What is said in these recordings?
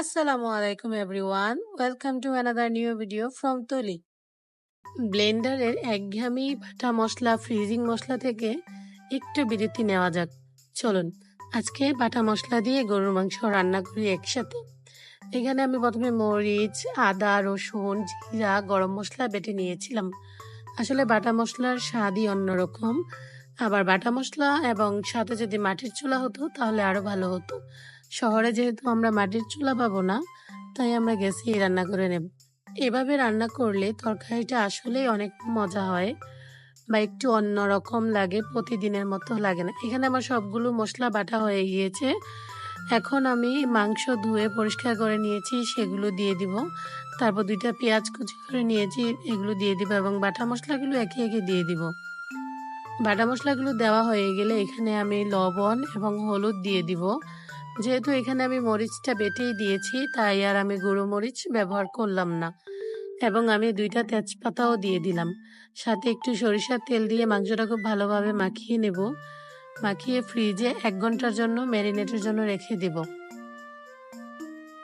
আসসালামু আলাইকুম everyone welcome to another new video from তলি ব্লেন্ডারের একঘেয়েমি বাটা মশলা ফ্রিজিং মশলা থেকে একটু বিরতি নেওয়া যাক। চলুন, আজকে বাটা মশলা দিয়ে গরুর মাংস রান্না করি একসাথে। এখানে আমি প্রথমে মরিচ, আদা, রসুন, জিরা, গরম মশলা বেটে নিয়েছিলাম। আসলে বাটা মশলার স্বাদই অন্যরকম। আবার বাটা মশলা এবং সাথে যদি মাটির চুলা হতো, তাহলে আরও ভালো হতো। শহরে যেহেতু আমরা মাটির চুলা পাবো না, তাই আমরা গ্যাসেই রান্না করে নেব। এভাবে রান্না করলে তরকারিটা আসলেই অনেক মজা হয় বা একটু অন্যরকম লাগে, প্রতিদিনের মতো লাগে না। এখানে আমার সবগুলো মশলা বাটা হয়ে গিয়েছে। এখন আমি মাংস ধুয়ে পরিষ্কার করে নিয়েছি, সেগুলো দিয়ে দিব। তারপর দুইটা পেঁয়াজ কুচি করে নিয়েছি, এগুলো দিয়ে দিব এবং বাটা মশলাগুলো একে একে দিয়ে দিব। বাটা মশলাগুলো দেওয়া হয়ে গেলে এখানে আমি লবণ এবং হলুদ দিয়ে দিব। যেহেতু এখানে আমি মরিচটা বেটেই দিয়েছি, তাই আর আমি গুঁড়ো মরিচ ব্যবহার করলাম না। এবং আমি দুইটা তেজপাতাও দিয়ে দিলাম। সাথে একটু সরিষার তেল দিয়ে মাংসটা খুব ভালোভাবে মাখিয়ে নেব। মাখিয়ে ফ্রিজে এক ঘণ্টার জন্য ম্যারিনেটের জন্য রেখে দেব।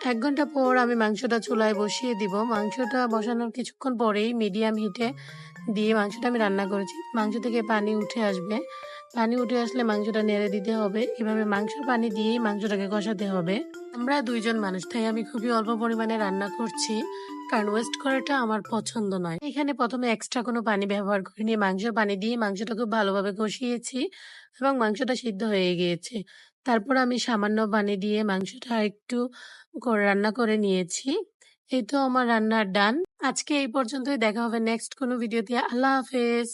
এক ঘণ্টা পর আমি মাংসটা চুলায় বসিয়ে দিব। মাংসটা বসানোর কিছুক্ষণ পরেই মিডিয়াম হিটে দিয়ে মাংসটা আমি রান্না করেছি। মাংস থেকে পানি উঠে আসবে। পানি উঠে আসলে মাংসটা নেড়ে দিতে হবে। এভাবে মাংস পানি দিয়েই মাংসটাকে কষাতে হবে। আমরা দুইজন মানুষ, তাই আমি খুবই অল্প পরিমাণে রান্না করছি। কারণ ওয়েস্ট করাটা আমার পছন্দ নয়। এখানে প্রথমে এক্সট্রা কোনো পানি ব্যবহার করিনি। মাংস পানি দিয়ে মাংসটা খুব ভালোভাবে কষিয়েছি এবং মাংসটা সিদ্ধ হয়ে গিয়েছে। তারপর আমি সামান্য পানি দিয়ে মাংসটা একটু রান্না করে নিয়েছি। এই তো আমার রান্নার ডান। আজকে এই পর্যন্তই। দেখা হবে নেক্সট কোনো ভিডিওতে আল্লাহ হাফেজ।